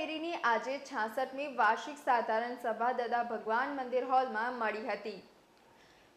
ડેરીની આજે છાસઠમી વાર્ષિક સાધારણ સભા દાદા ભગવાન મંદિર હોલમાં મળી હતી.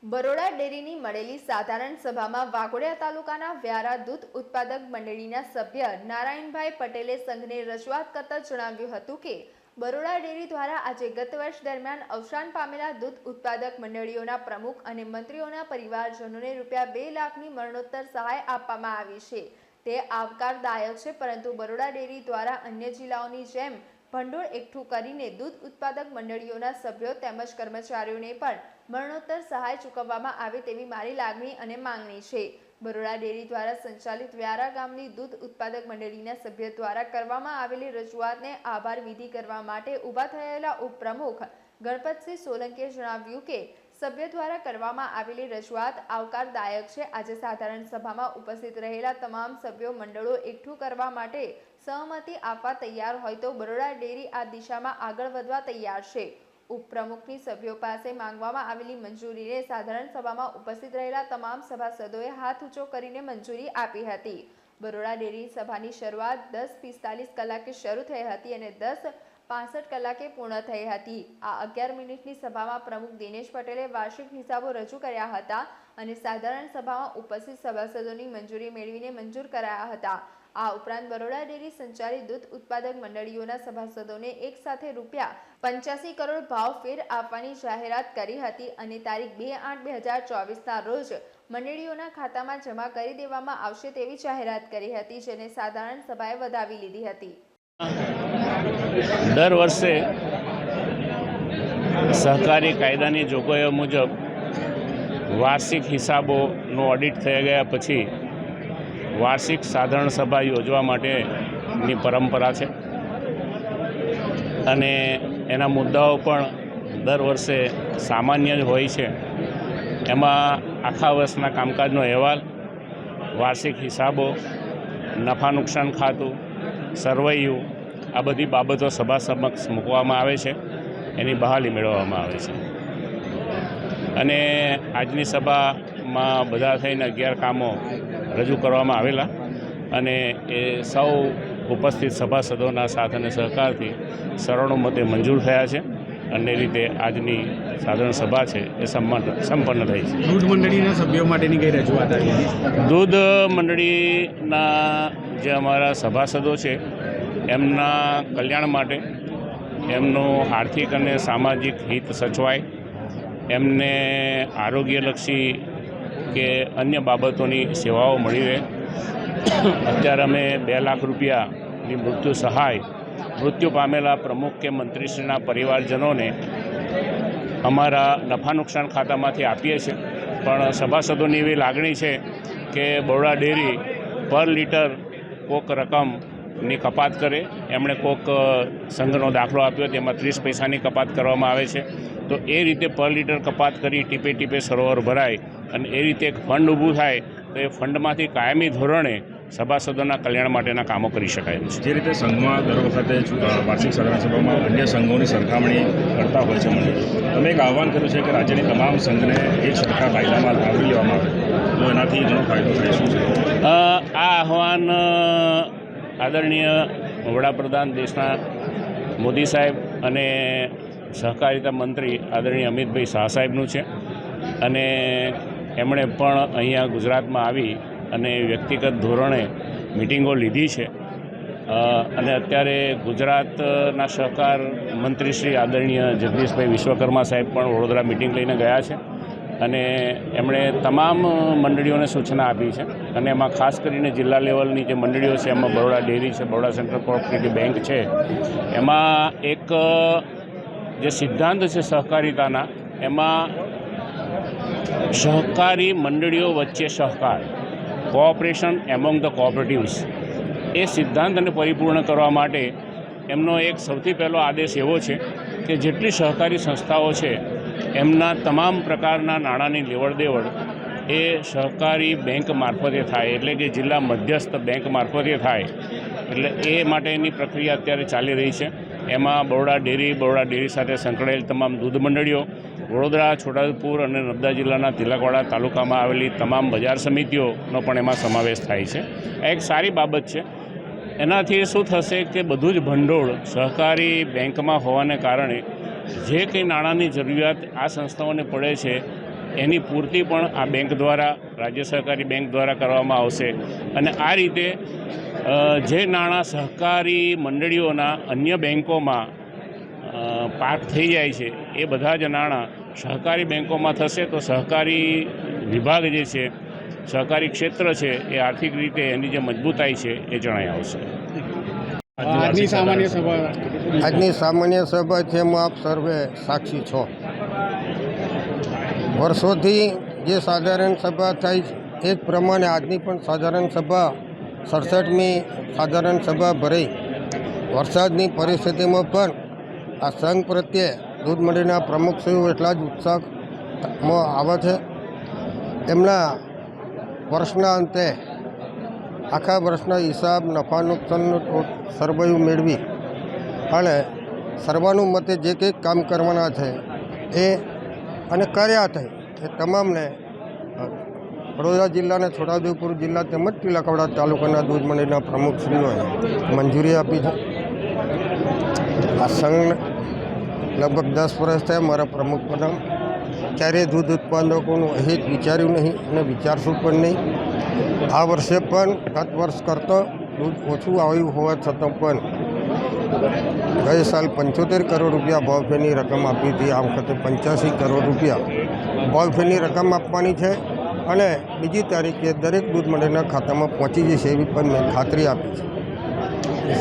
બરોડા ડેરીની મળેલી સાધારણ સભામાં વાઘોડિયા તાલુકાના વ્યારા દૂધ ઉત્પાદક મંડળીના સભ્ય નારાયણભાઈ પટેલે સંઘને રજૂઆત કરતા જણાવ્યું હતું કે, બરોડા ડેરી દ્વારા આજે ગત વર્ષ દરમિયાન અવસાન પામેલા દૂધ ઉત્પાદક મંડળીઓના પ્રમુખ અને મંત્રીઓના પરિવારજનોને રૂપિયા બે લાખની મરણોત્તર સહાય આપવામાં આવી છે. તે આવકારદાયક છે, પરંતુ બરોડા ડેરી દ્વારા અન્ય જિલ્લાઓની જેમ ભંડોળ એકઠું કરીને દૂધ ઉત્પાદક મંડળીઓના સભ્યો તેમજ કર્મચારીઓને પણ મરણોત્તર સહાય ચૂકવવામાં આવે તેવી મારી લાગણી અને માંગણી છે. બરોડા ડેરી દ્વારા સંચાલિત વ્યારા ગામની દૂધ ઉત્પાદક મંડળીના સભ્ય દ્વારા કરવામાં આવેલી રજૂઆતને આભાર વિધિ કરવા માટે ઊભા થયેલા ઉપપ્રમુખ ગણપતસિંહ સોલંકીએ જણાવ્યું કે સભ્ય દ્વારા કરવામાં આવેલી રજૂઆત આવકારદાયક છે. આજે સાધારણ સભામાં ઉપસ્થિત રહેલા તમામ સભ્યો મંડળો એકઠું કરવા માટે સહમતિ આપવા તૈયાર હોય તો બરોડા ડેરી આ દિશામાં આગળ વધવા તૈયાર છે. ઉપપ્રમુખની સભ્યો પાસે માંગવામાં આવેલી મંજૂરીને સાધારણ સભામાં ઉપસ્થિત રહેલા તમામ સભાસદોએ હાથ ઊંચો કરીને મંજૂરી આપી હતી. બરોડા ડેરી સભાની શરૂઆત દસ પિસ્તાલીસ કલાકે શરૂ થઈ હતી અને દસ પાસઠ કલાકે પૂર્ણ થઈ હતી. આ અગિયાર મિનિટની સભામાં પ્રમુખ દિનેશ પટેલે વાર્ષિક હિસાબો રજૂ કર્યા હતા અને સાધારણ સભામાં ઉપસ્થિત સભાસદોની મંજૂરી મેળવીને મંજૂર કરાયા હતા. આ ઉપરાંત બરોડા ડેરી સંચાલિત દૂધ ઉત્પાદક મંડળીઓના સભાસદોને એક સાથે રૂપિયા પંચ્યાસી કરોડ ભાવ ફેર આપવાની જાહેરાત કરી હતી અને તારીખ બે આઠ બે હજાર ચોવીસના રોજ મંડળીઓના ખાતામાં જમા કરી દેવામાં આવશે તેવી જાહેરાત કરી હતી, જેને સાધારણ સભાએ વધાવી લીધી હતી. દર વર્ષે સહકારી કાયદાની જોગવાઈઓ મુજબ વાર્ષિક હિસાબોનું ઓડિટ થઈ ગયા પછી વાર્ષિક સાધારણ સભા યોજવા માટેની પરંપરા છે. અને એના મુદ્દાઓ પણ દર વર્ષે સામાન્ય જ હોય છે. એમાં આખા વર્ષના કામકાજનો અહેવાલ, વાર્ષિક હિસાબો, નફા નુકસાન ખાતું, સરવૈયું, આ બધી બાબતો સભા સમક્ષ મૂકવામાં આવે છે. એની બહાલી મેળવવામાં આવે છે. અને આજની સભામાં બધા થઈને અગિયાર કામો રજૂ કરવામાં આવેલા અને એ સૌ ઉપસ્થિત સભાસદોના સાથ અને સહકારથી મતે મંજૂર થયા છે. અને રીતે આજની સાધારણ સભા છે એ સંપન્ન સંપન્ન થઈ છે. દૂધ મંડળીના સભ્યો માટેની કઈ રજૂઆત આવી દૂધ મંડળીના જે અમારા સભાસદો છે એમના કલ્યાણ માટે એમનું આર્થિક અને સામાજિક હિત સચવાય એમને આરોગ્યલક્ષી કે અન્ય બાબતોની સેવાઓ મળી રહે. અત્યારે અમે બે લાખ રૂપિયાની મૃત્યુ સહાય મૃત્યુ પામેલા પ્રમુખ કે મંત્રીશ્રીના પરિવારજનોને અમારા નફા નુકસાન ખાતામાંથી આપીએ છીએ. પણ સભાસદોની એવી લાગણી છે કે બરોડા ડેરી પર લીટર કોક રકમની કપાત કરે. એમણે કોક સંઘનો દાખલો આપ્યો, તેમાં ત્રીસ પૈસાની કપાત કરવામાં આવે છે. તો એ રીતે પર લીટર કપાત કરી ટીપે ટીપે સરોવર ભરાય અને એ રીતે એક ફંડ ઊભું થાય, તો એ ફંડમાંથી કાયમી ધોરણે સભાસદોના કલ્યાણ માટેના કામો કરી શકાય છે. જે રીતે સંઘમાં દર વખતે વાર્ષિક સાધારણ સભામાં અન્ય સંઘોની સરખામણી કરતા હોય છે મને. તમે એક આહવાન કર્યું છે કે રાજ્યની તમામ સંઘને એક સરખા કાયદામાં આવરી લેવામાં આવે. તો એનાથી ઘણો ફાયદો થાય શું છે? આ આહવાન આદરણીય વડાપ્રધાન દેશના મોદી સાહેબ અને સહકારિતા મંત્રી આદરણીય અમિતભાઈ શાહ સાહેબનું છે. અને એમણે પણ અહીંયા ગુજરાતમાં આવી અને વ્યક્તિગત ધોરણે મિટિંગો લીધી છે. અને અત્યારે ગુજરાતના સહકાર મંત્રી શ્રી આદરણીય જગદીશભાઈ વિશ્વકર્મા સાહેબ પણ વડોદરા મિટિંગ લઈને ગયા છે અને એમણે તમામ મંડળીઓને સૂચના આપી છે. અને એમાં ખાસ કરીને જિલ્લા લેવલની જે મંડળીઓ છે, એમાં બરોડા ડેરી છે, બરોડા સેન્ટ્રલ કોઓપરેટિવ બેંક છે, એમાં એક જે સિદ્ધાંત છે સહકારિતાના, એમાં સહકારી મંડળીઓ વચ્ચે સહકાર. કોઓપરેશન એમોંગ ધ કોઓપરેટિવ્સ એ સિદ્ધાંતને પરિપૂર્ણ કરવા માટે એમનો એક સૌથી પહેલો આદેશ એવો છે કે જેટલી સહકારી સંસ્થાઓ છે, એમના તમામ પ્રકારના નાણાંની લેવડ દેવડ એ સહકારી બેંક મારફતે થાય, એટલે કે જિલ્લા મધ્યસ્થ બેંક મારફતે થાય. એટલે એ માટેની પ્રક્રિયા અત્યારે ચાલી રહી છે. એમાં બરોડા ડેરી બરોડા ડેરી સાથે સંકળાયેલ તમામ દૂધ મંડળીઓ, વડોદરા, છોટાઉદેપુર અને નર્મદા જિલ્લાના તિલકવાડા તાલુકામાં આવેલી તમામ બજાર સમિતિઓનો પણ એમાં સમાવેશ થાય છે. આ એક સારી બાબત છે. એનાથી શું થશે કે બધું જ ભંડોળ સહકારી બેંકમાં હોવાને કારણે જે કંઈ નાણાંની જરૂરિયાત આ સંસ્થાઓને પડે છે, એની પૂર્તિ પણ આ બેંક દ્વારા, રાજ્ય સહકારી બેંક દ્વારા કરવામાં આવશે. અને આ રીતે જે નાણાં સહકારી મંડળીઓના અન્ય બેંકોમાં અ, પાક થઈ જાય છે એ બધા જ નાણાં સહકારી બેંકોમાં થશે તો સહકારી વિભાગ જે છે સહકારી ક્ષેત્ર છે એ આર્થિક રીતે એની જે મજબૂતાઈ છે એ જણાઈ આવશે. આજની સામાન્ય સભા. આજની સામાન્ય સભા છે એમાં આપ સર્વે સાક્ષી છો. વર્ષોથી જે સાધારણ સભા થાય છે એ જ પ્રમાણે આજની પણ સાધારણ સભા સડસઠમી સાધારણ સભા ભરાઈ વરસાદની પરિસ્થિતિમાં પણ આ સંઘ પ્રત્યે દૂધ મંડળીના પ્રમુખશ્રીઓ એટલા જ ઉત્સાહમાં આવે છે. એમના વર્ષના અંતે આખા વર્ષના હિસાબ નફા નુકસાનનું સરવૈયું મેળવી. અને સર્વાનુમતે જે કંઈક કામ કરવાના છે એ અને કર્યા છે એ તમામને વડોદરા જિલ્લાના છોટાઉદેપુર જિલ્લા તેમજ તિલકવાડા તાલુકાના દૂધ મંડળના પ્રમુખશ્રીઓએ મંજૂરી આપી છે. આ સંઘ લગભગ દસ વર્ષ થયા મારા પ્રમુખ પદમ. ક્યારેય દૂધ ઉત્પાદકોનું અહિત વિચાર્યું નહીં અને વિચારશું પણ નહીં. આ વર્ષે પણ ગત વર્ષ કરતાં દૂધ ઓછું આવ્યું હોવા છતાં પણ ગઈ સાલ પંચોતેર કરોડ રૂપિયા ભાવફેરની રકમ આપી હતી. આ વખતે પંચ્યાસી કરોડ રૂપિયા ભાવફેરની રકમ આપવાની છે. અને બીજી તારીખે દરેક દૂધ મંડળના ખાતામાં પહોંચી જશે એવી પણ મેં ખાતરી આપી છે.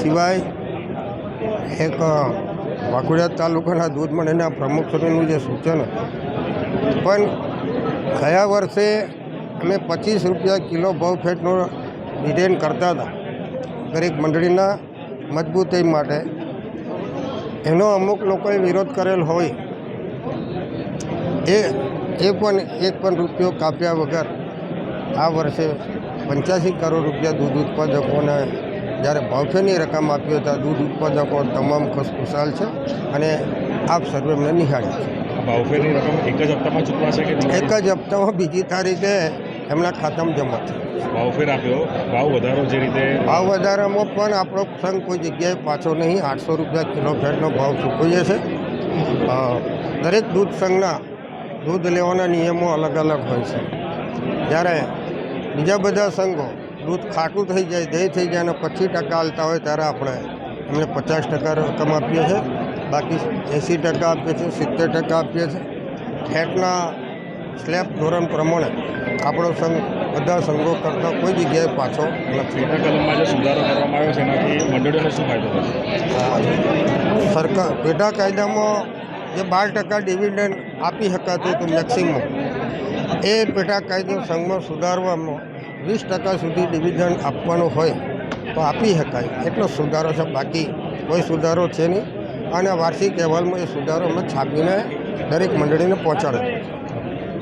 સિવાય એક વાઘોડિયા તાલુકાના દૂધ મંડળના પ્રમુખશ્રીનું જે સૂચન પણ ગયા વર્ષે અમે પચીસ રૂપિયા કિલો ભાવ ફેટનો ડિટેન કરતા હતા દરેક મંડળીના મજબૂતાઈ માટે. એનો અમુક લોકોએ વિરોધ કરેલ હોય. એ એ પણ એક પણ રૂપિયો કાપ્યા વગર આ વર્ષે પંચ્યાસી કરોડ રૂપિયા દૂધ ઉત્પાદકોને જ્યારે ભાવફેરની રકમ આપી હતા દૂધ ઉત્પાદકો તમામ ખુશખુશાલ છે અને આપ સર્વે એમને નિહાળી છે. ભાવફેરની રકમ એક જ હપ્તામાં ચૂકવાશે કે એક જ હપ્તામાં બીજી તારીખે એમના ખાતામાં જમા થશે. ભાવફેર આપ્યો ભાવ વધારો જે રીતે? ભાવ વધારામાં પણ આપણો સંઘ કોઈ જગ્યાએ પાછો નહીં આઠસો રૂપિયા કિલો ફેટનો ભાવ ચૂકવીએ છે દરેક દૂધ સંઘના દૂધ લેવાના નિયમો અલગ અલગ હોય છે. જ્યારે બીજા બધા સંઘો દૂધ ખાટું થઈ જાય દહીં થઈ જાય અને પચીસ ટકા હાલતા હોય ત્યારે આપણે એમને પચાસ ટકા રકમ આપીએ છીએ. બાકી એંસી ટકા આપીએ છીએ સિત્તેર ટકા આપીએ છીએ. ફેટના સ્લેબ ધોરણ પ્રમાણે આપણો સંઘ બધા સંઘો કરતાં કોઈ જગ્યાએ પાછો નથી. કલમમાં જે સુધારો કરવામાં આવ્યો છે એનાથી મંડળીઓને શું ફાયદો થશે? સરકાર પેટા કાયદામાં જે બાર ટકા ડિવિડન્ડ આપી શકાતું હતું મેક્સિમમ. એ પેટા કાયદો સંઘમાં સુધારવામાં વીસ ટકા સુધી ડિવિઝન આપવાનું હોય તો આપી શકાય એટલો સુધારો છે, બાકી કોઈ સુધારો છે નહીં. અને વાર્ષિક અહેવાલમાં એ સુધારો અમે છાપીને દરેક મંડળીને પહોંચાડે